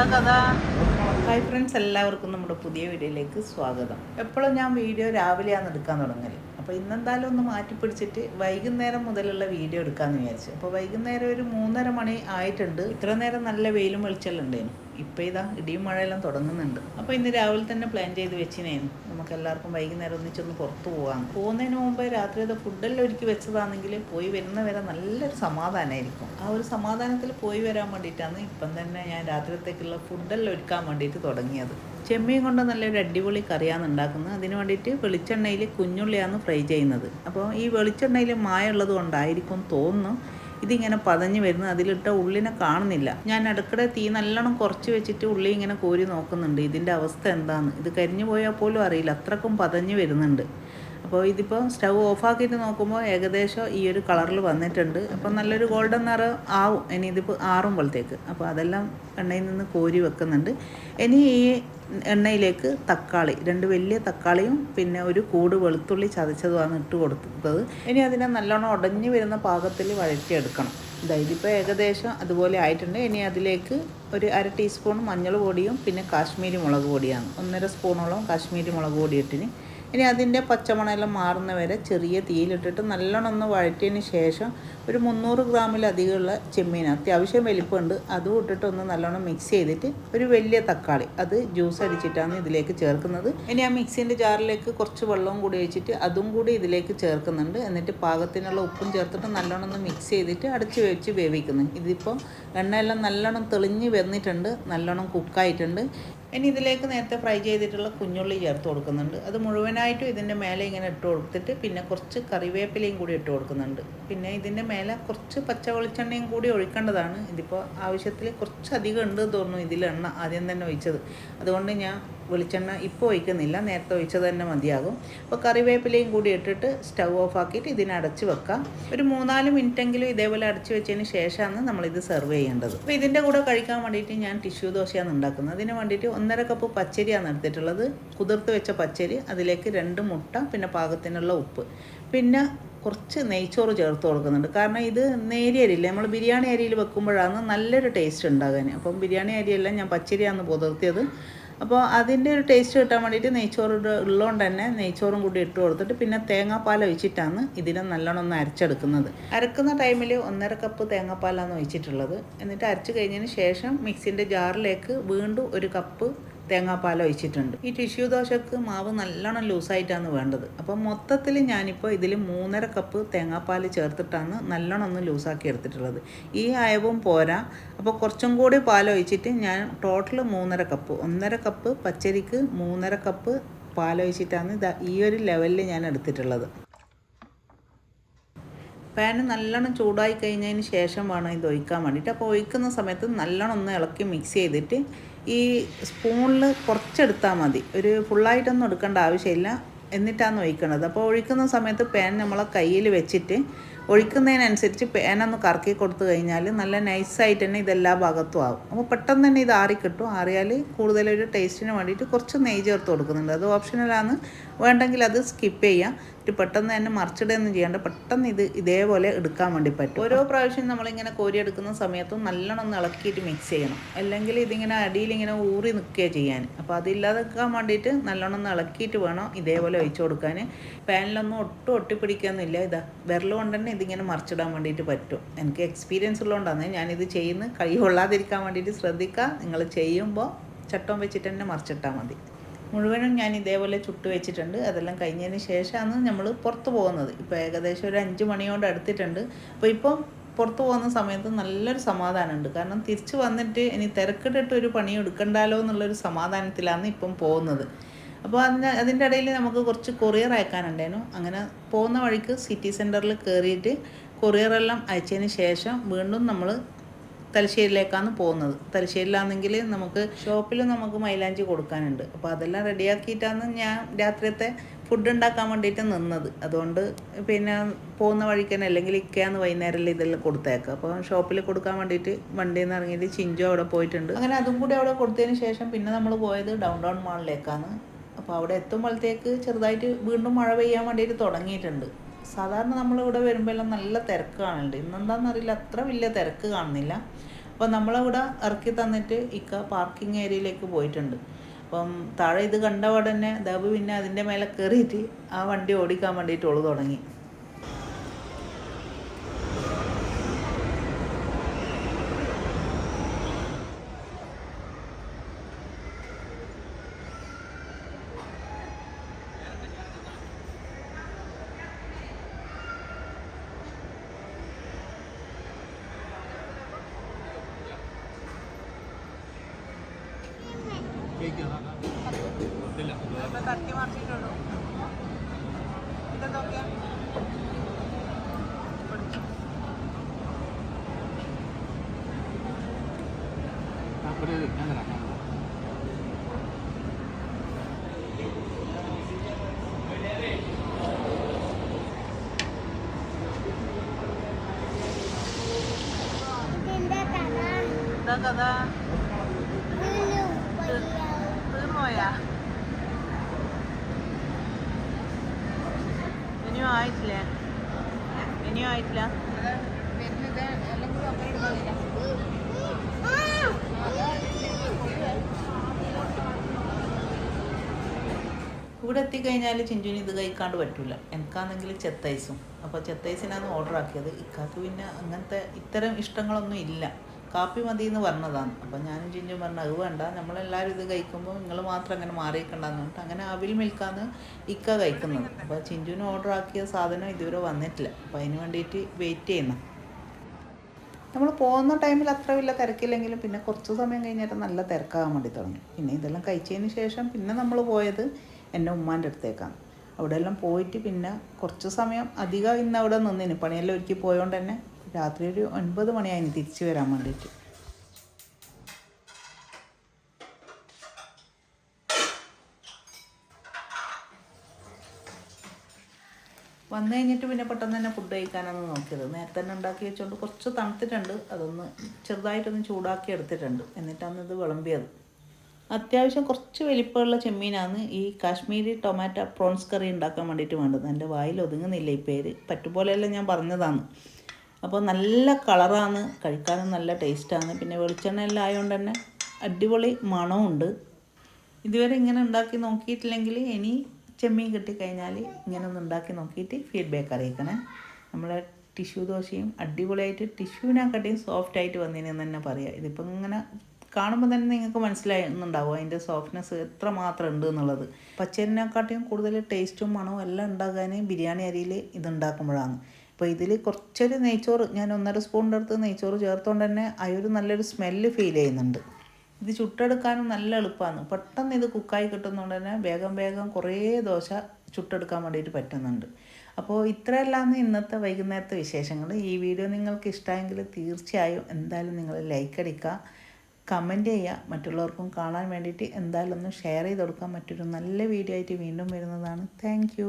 കഥ? Hi friends എല്ലാവർക്കും നമ്മുടെ പുതിയ വീഡിയോയിലേക്ക് സ്വാഗതം. എപ്പോഴും ഞാൻ വീഡിയോ രാവിലെയാണ് എടുക്കാൻ തുടങ്ങൽ. അപ്പോൾ ഇന്നെന്തായാലും ഒന്ന് മാറ്റി പിടിച്ചിട്ട് വൈകുന്നേരം മുതലുള്ള വീഡിയോ എടുക്കാമെന്ന് വിചാരിച്ചു. അപ്പോൾ വൈകുന്നേരം ഒരു മൂന്നര മണി ആയിട്ടുണ്ട്. ഇത്ര നേരം നല്ല വെയിലും വെളിച്ചെല്ലാം ഉണ്ടായിരുന്നു ഇപ്പോൾ ഇതാ ഇടിയും മഴയെല്ലാം തുടങ്ങുന്നുണ്ട്. അപ്പോൾ ഇന്ന് രാവിലെ തന്നെ പ്ലാൻ ചെയ്ത് വെച്ചിനായിരുന്നു നമുക്ക് എല്ലാവർക്കും വൈകുന്നേരം ഒന്നിച്ചൊന്ന് പുറത്ത് പോകാം പോകുന്നതിന് മുമ്പ് രാത്രിയത്തെ ഫുഡെല്ലാം ഒരുക്കി വെച്ചതാണെങ്കിൽ പോയി വരുന്നവരെ നല്ലൊരു സമാധാനമായിരിക്കും ആ ഒരു സമാധാനത്തിൽ പോയി വരാൻ വേണ്ടിയിട്ടാണ് ഇപ്പം തന്നെ ഞാൻ രാത്രിയത്തേക്കുള്ള ഫുഡെല്ലാം ഒരുക്കാൻ വേണ്ടിയിട്ട് തുടങ്ങിയത്. ചെമ്മീൻ കൊണ്ട് നല്ലൊരു അടിപൊളി കറിയാണ് ഉണ്ടാക്കുന്നത്. അതിന് വേണ്ടിയിട്ട് വെളിച്ചെണ്ണയിൽ കുഞ്ഞുള്ളിയാണ് ഫ്രൈ ചെയ്യുന്നത്. അപ്പോൾ ഈ വെളിച്ചെണ്ണയിൽ മായ ഉള്ളത് കൊണ്ടായിരിക്കും തോന്നുന്നു. ഇതിങ്ങനെ പതഞ്ഞ് വരുന്നു അതിലിട്ട ഉള്ളിനെ കാണുന്നില്ല. ഞാൻ അടുക്കടെ തീ നല്ലോണം കുറച്ച് വെച്ചിട്ട് ഉള്ളി ഇങ്ങനെ കോരി നോക്കുന്നുണ്ട്. ഇതിന്റെ അവസ്ഥ എന്താണെന്ന് ഇത് കരിഞ്ഞു പോയാൽ പോലും അറിയില്ല. അത്രക്കും പതഞ്ഞ് വരുന്നുണ്ട്. അപ്പോൾ ഇതിപ്പോൾ സ്റ്റൗ ഓഫാക്കിയിട്ട് നോക്കുമ്പോൾ ഏകദേശം ഈ ഒരു കളറിൽ വന്നിട്ടുണ്ട്. അപ്പോൾ നല്ലൊരു ഗോൾഡൻ നിറം ആവും. ഇനി ഇതിപ്പോൾ ആറുമ്പോഴത്തേക്ക് അപ്പോൾ അതെല്ലാം എണ്ണയിൽ നിന്ന് കോരി വെക്കുന്നുണ്ട്. ഇനി ഈ എണ്ണയിലേക്ക് തക്കാളി രണ്ട് വലിയ തക്കാളിയും പിന്നെ ഒരു കൂട് വെളുത്തുള്ളി ചതച്ചതുമാണ് ഇട്ട് കൊടുത്തത്. ഇനി അതിനെ നല്ലോണം ഉടഞ്ഞു വരുന്ന പാകത്തിൽ വഴറ്റിയെടുക്കണം. ഇതാ ഇതിപ്പോൾ ഏകദേശം അതുപോലെ ആയിട്ടുണ്ട്. ഇനി അതിലേക്ക് ഒരു അര ടീസ്പൂൺ മഞ്ഞൾ പൊടിയും പിന്നെ കാശ്മീരി മുളക് പൊടിയാണ്. ഒന്നര സ്പൂണോളം കാശ്മീരി മുളക് പൊടി ഇട്ടിന് ഇനി അതിന്റെ പച്ചമണമെല്ലാം മാറുന്ന വരെ ചെറിയ തീയിലിട്ടിട്ട് നല്ലോണം ഒന്ന് വഴറ്റിയതിന് ശേഷം ഒരു മുന്നൂറ് ഗ്രാമിലധികമുള്ള ചെമ്മീൻ അത്യാവശ്യം വലിപ്പമുണ്ട്. അതും ഇട്ടിട്ടൊന്ന് നല്ലോണം മിക്സ് ചെയ്തിട്ട് ഒരു വലിയ തക്കാളി അത് ജ്യൂസ് അടിച്ചിട്ടാണ് ഇതിലേക്ക് ചേർക്കുന്നത്. ഇനി ആ മിക്സിന്റെ ജാറിലേക്ക് കുറച്ച് വെള്ളവും കൂടി ഒഴിച്ചിട്ട് അതും കൂടി ഇതിലേക്ക് ചേർക്കുന്നുണ്ട്. എന്നിട്ട് പാകത്തിനുള്ള ഉപ്പും ചേർത്തിട്ട് നല്ലോണം ഒന്ന് മിക്സ് ചെയ്തിട്ട് അടച്ച് വെച്ച് വേവിക്കുന്നു. ഇതിപ്പോൾ എണ്ണയെല്ലാം നല്ലോണം തെളിഞ്ഞ് വന്നിട്ടുണ്ട്. നല്ലോണം കുക്കായിട്ടുണ്ട് ഇനി ഇതിലേക്ക് നേരത്തെ ഫ്രൈ ചെയ്തിട്ടുള്ള കുഞ്ഞുള്ളി ചേർത്ത് കൊടുക്കുന്നുണ്ട്. അത് മുഴുവനായിട്ടും ഇതിന്റെ മേലെ ഇങ്ങനെ ഇട്ട് കൊടുത്തിട്ട് പിന്നെ കുറച്ച് കറിവേപ്പിലയും കൂടി ഇട്ട് കൊടുക്കുന്നുണ്ട്. പിന്നെ ഇതിന്റെ മേലെ കുറച്ച് പച്ച വെളിച്ചെണ്ണയും കൂടി ഒഴിക്കേണ്ടതാണ്. ഇതിപ്പോൾ ആവശ്യത്തിൽ കുറച്ച് അധികം ഉണ്ട് തോന്നുന്നു ഇതിൽ എണ്ണ ആദ്യം തന്നെ ഒഴിച്ചത്. അതുകൊണ്ട് ഞാൻ വെളിച്ചെണ്ണ ഇപ്പോൾ ഒഴിക്കുന്നില്ല. നേരത്തെ ഒഴിച്ചത് തന്നെ മതിയാകും. അപ്പോൾ കറിവേപ്പിലയും കൂടി ഇട്ടിട്ട് സ്റ്റൗ ഓഫ് ആക്കിയിട്ട് ഇതിനെ അടച്ച് വെക്കാം. ഒരു മൂന്നാൽ മിനിറ്റെങ്കിലും ഇതേപോലെ അടച്ച് വെച്ചതിന് ശേഷമാണ് നമ്മളിത് സെർവ് ചെയ്യേണ്ടത്. അപ്പോൾ ഇതിന്റെ കൂടെ കഴിക്കാൻ വേണ്ടിയിട്ട് ഞാൻ ടിഷ്യൂ ദോശയാണ് ഉണ്ടാക്കുന്നത്. അതിന് വേണ്ടിയിട്ട് ഒന്നര കപ്പ് പച്ചരിയാണ് എടുത്തിട്ടുള്ളത്. കുതിർത്ത് വെച്ച പച്ചരി അതിലേക്ക് രണ്ട് മുട്ട പിന്നെ പാകത്തിനുള്ള ഉപ്പ്. പിന്നെ കുറച്ച് നെയ്ച്ചോറ് ചേർത്ത് കൊടുക്കുന്നുണ്ട്. കാരണം ഇത് നേരിയ അരിയില്ല? നമ്മൾ ബിരിയാണി അരിയിൽ വെക്കുമ്പോഴാണ് നല്ലൊരു ടേസ്റ്റ് ഉണ്ടാകാൻ അപ്പം ബിരിയാണി അരിയെല്ലാം ഞാൻ പച്ചരിയാണ് പുതിർത്തിയത്. അപ്പോൾ അതിന്റെ ഒരു ടേസ്റ്റ് കിട്ടാൻ വേണ്ടിയിട്ട് നെയ്ച്ചോറ് ഉള്ളതുകൊണ്ട് തന്നെ നെയ്ച്ചോറും കൂടി ഇട്ട് കൊടുത്തിട്ട് പിന്നെ തേങ്ങാപ്പാൽ ഒഴിച്ചിട്ടാണ് ഇതിനെ നല്ലോണം ഒന്ന് അരച്ചെടുക്കുന്നത്. അരക്കുന്ന ടൈമിൽ ഒന്നര കപ്പ് തേങ്ങാപ്പാലാണ് ഒഴിച്ചിട്ടുള്ളത്. എന്നിട്ട് അരച്ച് കഴിഞ്ഞതിന് ശേഷം മിക്സിന്റെ ജാറിലേക്ക് വീണ്ടും ഒരു കപ്പ് തേങ്ങാപ്പാൽ ഒഴിച്ചിട്ടുണ്ട്. ഈ ടിഷ്യൂ ദോശക്ക് മാവ് നല്ലോണം ലൂസായിട്ടാണ് വേണ്ടത്. അപ്പം മൊത്തത്തിൽ ഞാനിപ്പോൾ ഇതിൽ മൂന്നര കപ്പ് തേങ്ങാപ്പാൽ ചേർത്തിട്ടാണ് നല്ലോണം ഒന്ന് ലൂസാക്കി എടുത്തിട്ടുള്ളത്. ഈ അയവും പോരാ. അപ്പോൾ കുറച്ചും കൂടി പാൽ ഒഴിച്ചിട്ട് ഞാൻ ടോട്ടൽ മൂന്നര കപ്പ് ഒന്നര കപ്പ് പച്ചരിക്ക് മൂന്നര കപ്പ് പാലൊഴിച്ചിട്ടാണ് ഇതാ ഈ ഒരു ലെവലിൽ ഞാൻ എടുത്തിട്ടുള്ളത്. പാന് നല്ലോണം ചൂടായി കഴിഞ്ഞതിന് ശേഷം വേണം ഇത് ഒഴിക്കാൻ വേണ്ടിയിട്ട് അപ്പോൾ ഒഴിക്കുന്ന സമയത്ത് നല്ലോണം ഒന്ന് ഇളക്കി മിക്സ് ചെയ്തിട്ട് ഈ സ്പൂണിൽ കുറച്ചെടുത്താൽ മതി. ഒരു ഫുള്ളായിട്ടൊന്നും എടുക്കേണ്ട ആവശ്യമില്ല. എന്നിട്ടാണ് ഒഴിക്കുന്നത് അപ്പോൾ ഒഴിക്കുന്ന സമയത്ത് പാൻ നമ്മളെ കയ്യിൽ വെച്ചിട്ട് ഒഴിക്കുന്നതിനനുസരിച്ച് പാനൊന്ന് കറക്കി കൊടുത്തു കഴിഞ്ഞാൽ നല്ല നൈസായിട്ട് തന്നെ ഇതെല്ലാ ഭാഗത്തും ആവും. അപ്പോൾ പെട്ടെന്ന് തന്നെ ഇത് ആറി കിട്ടും. ആറിയാൽ കൂടുതലൊരു ടേസ്റ്റിന് വേണ്ടിയിട്ട് കുറച്ച് നെയ്യ് ചേർത്ത് കൊടുക്കുന്നുണ്ട്. അത് ഓപ്ഷനലാണ് വേണ്ടെങ്കിൽ അത് സ്കിപ്പ് ചെയ്യാം. ഇത് പെട്ടെന്ന് തന്നെ മറിച്ചിടുകയൊന്നും ചെയ്യാണ്ട് പെട്ടെന്ന് ഇത് ഇതേപോലെ എടുക്കാൻ വേണ്ടി പറ്റും. ഓരോ പ്രാവശ്യം നമ്മളിങ്ങനെ കോരി എടുക്കുന്ന സമയത്തും നല്ലോണം ഒന്ന് ഇളക്കിയിട്ട് മിക്സ് ചെയ്യണം. അല്ലെങ്കിൽ ഇതിങ്ങനെ അടിയിൽ ഇങ്ങനെ ഊറി നിൽക്കുക ചെയ്യാൻ. അപ്പോൾ അതില്ലാതെക്കാൻ വേണ്ടിയിട്ട് നല്ലോണം ഒന്ന് ഇളക്കിയിട്ട് വേണം ഇതേപോലെ ഒഴിച്ചു കൊടുക്കാൻ. പാനിലൊന്നും ഒട്ടും ഒട്ടിപ്പിടിക്കാനൊന്നുമില്ല ഇതാ വിരൽ കൊണ്ട് തന്നെ ഇതിങ്ങനെ മറിച്ചിടാൻ വേണ്ടിയിട്ട് പറ്റും. എനിക്ക് എക്സ്പീരിയൻസ് ഉള്ളതുകൊണ്ടാണ് ഞാനിത് ചെയ്യുന്നത്. കൈ കൊള്ളാതിരിക്കാൻ വേണ്ടിയിട്ട് ശ്രദ്ധിക്കുക. നിങ്ങൾ ചെയ്യുമ്പോൾ ചട്ടം വെച്ചിട്ട് തന്നെ മറിച്ചിട്ടാൽ മതി. മുഴുവനും ഞാൻ ഇതേപോലെ ചുട്ട് വെച്ചിട്ടുണ്ട്. അതെല്ലാം കഴിഞ്ഞതിന് ശേഷമാണ് നമ്മൾ പുറത്ത് പോകുന്നത്. ഇപ്പോൾ ഏകദേശം ഒരു അഞ്ച് മണിയോട് അടുത്തിട്ടുണ്ട്. അപ്പോൾ ഇപ്പം പുറത്ത് പോകുന്ന സമയത്ത് നല്ലൊരു സമാധാനമുണ്ട്. കാരണം തിരിച്ചു വന്നിട്ട് ഇനി തിരക്കിട്ടിട്ട് ഒരു പണി എടുക്കണ്ടല്ലോ എന്നുള്ളൊരു സമാധാനത്തിലാണ് ഇപ്പം പോകുന്നത്. അപ്പോൾ അതിന് അതിന്റെ ഇടയിൽ നമുക്ക് കുറച്ച് കൊറിയർ അയക്കാനുണ്ടായിരുന്നു. അങ്ങനെ പോകുന്ന വഴിക്ക് സിറ്റി സെന്ററിൽ കയറിയിട്ട് കൊറിയറെല്ലാം അയച്ചതിന് ശേഷം വീണ്ടും നമ്മൾ തലശ്ശേരിയിലേക്കാണ് പോകുന്നത്. തലശ്ശേരിയിലാണെങ്കിൽ നമുക്ക് ഷോപ്പിൽ നമുക്ക് മൈലാഞ്ചി കൊടുക്കാനുണ്ട്. അപ്പോൾ അതെല്ലാം റെഡിയാക്കിയിട്ടാണ് ഞാൻ രാത്രിയത്തെ ഫുഡ് ഉണ്ടാക്കാൻ വേണ്ടിയിട്ട് നിന്നത്. അതുകൊണ്ട് പിന്നെ പോകുന്ന വഴിക്ക് തന്നെ അല്ലെങ്കിൽ ഇക്കയാന്ന് വൈകുന്നേരം ഇതെല്ലാം കൊടുത്തേക്കാം. അപ്പോൾ ഷോപ്പിൽ കൊടുക്കാൻ വേണ്ടിയിട്ട് വണ്ടിയിൽ നിന്ന് ഇറങ്ങിയിട്ട് ചിഞ്ചോ അവിടെ പോയിട്ടുണ്ട്. അങ്ങനെ അതും കൂടി അവിടെ കൊടുത്തതിന് ശേഷം പിന്നെ നമ്മൾ പോയത് ഡൗൺ ടൗൺ മാളിലേക്കാണ് അപ്പോൾ അവിടെ എത്തുമ്പോഴത്തേക്ക് ചെറുതായിട്ട് വീണ്ടും മഴ പെയ്യാൻ വേണ്ടിയിട്ട് തുടങ്ങിയിട്ടുണ്ട്. സാധാരണ നമ്മളിവിടെ വരുമ്പോൾ എല്ലാം നല്ല തിരക്ക് കാണുന്നുണ്ട് ഇന്നെന്താണെന്നറിയില്ല അത്ര വലിയ തിരക്ക് കാണുന്നില്ല. അപ്പോൾ നമ്മളവിടെ ഇറക്കി തന്നിട്ട് ഇക്ക പാർക്കിംഗ് ഏരിയയിലേക്ക് പോയിട്ടുണ്ട്. അപ്പം താഴെ ഇത് കണ്ട ഉടനെ ദബ് പിന്നെ അതിന്റെ മേലെ കയറിയിട്ട് ആ വണ്ടി ഓടിക്കാൻ വേണ്ടിയിട്ട് ഓൾ തുടങ്ങി. ഇതിന്റെ കഥ? എന്താ കഥ? ഇതിൽ വലിയ തീർന്നുപോയാ ഇനിയും ആയിട്ടില്ലേ? ഇനിയും ആയിട്ടില്ല ഇവിടെ എത്തിക്കഴിഞ്ഞാൽ ചിഞ്ചുവിന് ഇത് കഴിക്കാണ്ട് പറ്റില്ല എനിക്കാണെങ്കിൽ ചെത്തൈസും. അപ്പോൾ ചെത്തൈസിനാണ് ഓർഡർ ആക്കിയത്. ഇക്കാക്ക് പിന്നെ അങ്ങനത്തെ ഇത്തരം ഇഷ്ടങ്ങളൊന്നും ഇല്ല. കാപ്പി മതി എന്ന് പറഞ്ഞതാണ്. അപ്പോൾ ഞാനും ചിഞ്ചും പറഞ്ഞു അത് വേണ്ട. നമ്മളെല്ലാവരും ഇത് കഴിക്കുമ്പോൾ നിങ്ങൾ മാത്രം അങ്ങനെ മാറിയിക്കണ്ടെന്ന് പറഞ്ഞിട്ട് അങ്ങനെ അവിൽ മിൽക്കാന്ന് ഇക്ക കഴിക്കുന്നത്. അപ്പോൾ ചിഞ്ചുവിന് ഓർഡർ ആക്കിയ സാധനം ഇതുവരെ വന്നിട്ടില്ല. അപ്പോൾ അതിന് വേണ്ടിയിട്ട് വെയിറ്റ് ചെയ്യുന്നു. നമ്മൾ പോകുന്ന ടൈമിൽ അത്ര വലിയ തിരക്കില്ലെങ്കിലും പിന്നെ കുറച്ച് സമയം കഴിഞ്ഞിട്ട് നല്ല തിരക്കാകാൻ വേണ്ടി തുടങ്ങി. പിന്നെ ഇതെല്ലാം കഴിച്ചതിന് ശേഷം പിന്നെ നമ്മൾ പോയത് എന്റെ ഉമ്മാന്റെ അടുത്തേക്കാണ്. അവിടെ എല്ലാം പോയിട്ട് പിന്നെ കുറച്ച് സമയം അധികം ഇന്ന് അവിടെ നിന്നിന്. പണിയെല്ലാം ഒരുക്കി പോയതുകൊണ്ട് തന്നെ രാത്രി ഒരു ഒൻപത് മണിയായിന് തിരിച്ചു വരാൻ വേണ്ടിയിട്ട് വന്നു കഴിഞ്ഞിട്ട് പിന്നെ പെട്ടെന്ന് തന്നെ ഫുഡ് കഴിക്കാനാണ് നോക്കിയത്. നേരത്തെ തന്നെ ഉണ്ടാക്കി വെച്ചുകൊണ്ട് കുറച്ച് തണുത്തിട്ടുണ്ട്. അതൊന്ന് ചെറുതായിട്ടൊന്ന് ചൂടാക്കി എടുത്തിട്ടുണ്ട്. എന്നിട്ടാണ് ഇത് വിളമ്പിയത്. അത്യാവശ്യം കുറച്ച് വലിപ്പമുള്ള ചെമ്മീനാണ് ഈ കാശ്മീരി ടൊമാറ്റോ പ്രോൺസ് കറി ഉണ്ടാക്കാൻ വേണ്ടിയിട്ട് വേണ്ടത്. എന്റെ വായിൽ ഒതുങ്ങുന്നില്ല ഈ പേര്. പറ്റുപോലെയെല്ലാം ഞാൻ പറഞ്ഞതാണ്. അപ്പോൾ നല്ല കളറാണ് കഴിക്കാനും നല്ല ടേസ്റ്റാണ്. പിന്നെ വെളിച്ചെണ്ണ എല്ലാം ആയതുകൊണ്ട് തന്നെ അടിപൊളി മണമുണ്ട് ഇതുവരെ ഇങ്ങനെ ഉണ്ടാക്കി നോക്കിയിട്ടില്ലെങ്കിൽ ഇനി ചെമ്മീൻ കിട്ടിക്കഴിഞ്ഞാൽ ഇങ്ങനെ ഒന്ന് ഉണ്ടാക്കി നോക്കിയിട്ട് ഫീഡ്ബാക്ക് അറിയിക്കണേ. നമ്മളെ ടിഷ്യൂ ദോശയും അടിപൊളിയായിട്ട് ടിഷ്യൂവിനെക്കാട്ടിയും സോഫ്റ്റ് ആയിട്ട് വന്നതിനെന്ന് തന്നെ പറയാം. ഇതിപ്പോൾ ഇങ്ങനെ കാണുമ്പോൾ തന്നെ നിങ്ങൾക്ക് മനസ്സിലാകുന്നുണ്ടാവും അതിന്റെ സോഫ്റ്റ്നെസ് എത്ര മാത്രം ഉണ്ട് എന്നുള്ളത്. പച്ചരിനെക്കാട്ടിയും കൂടുതൽ ടേസ്റ്റും മണവും എല്ലാം ഉണ്ടാകാൻ ബിരിയാണി അരിയിൽ ഇത് ഉണ്ടാക്കുമ്പോഴാണ്. അപ്പോൾ ഇതിൽ കുറച്ചൊരു നെയ്ച്ചോറ് ഞാൻ ഒന്നര സ്പൂണിന്റെ അടുത്ത് നെയ്ച്ചോറ് ചേർത്തുകൊണ്ട് തന്നെ ആ നല്ലൊരു സ്മെല്ല് ഫീൽ ചെയ്യുന്നുണ്ട്. ഇത് ചുട്ടെടുക്കാനും നല്ല എളുപ്പമാണ് പെട്ടെന്ന് ഇത് കുക്കായി കിട്ടുന്നതുകൊണ്ട് തന്നെ വേഗം വേഗം കുറേ ദോശ ചുട്ടെടുക്കാൻ വേണ്ടിയിട്ട് പറ്റുന്നുണ്ട്. അപ്പോൾ ഇത്രയല്ലാന്ന് ഇന്നത്തെ വൈകുന്നേരത്തെ വിശേഷങ്ങൾ ഈ വീഡിയോ നിങ്ങൾക്ക് ഇഷ്ടമായെങ്കിൽ തീർച്ചയായും എന്തായാലും നിങ്ങൾ ലൈക്ക് അടിക്കുക. കമന്റ് ചെയ്യുക. മറ്റുള്ളവർക്കും കാണാൻ വേണ്ടിയിട്ട് എന്തായാലും ഒന്ന് ഷെയർ ചെയ്ത് കൊടുക്കാൻ മറ്റൊരു നല്ല വീഡിയോ ആയിട്ട് വീണ്ടും വരുന്നതാണ്. താങ്ക്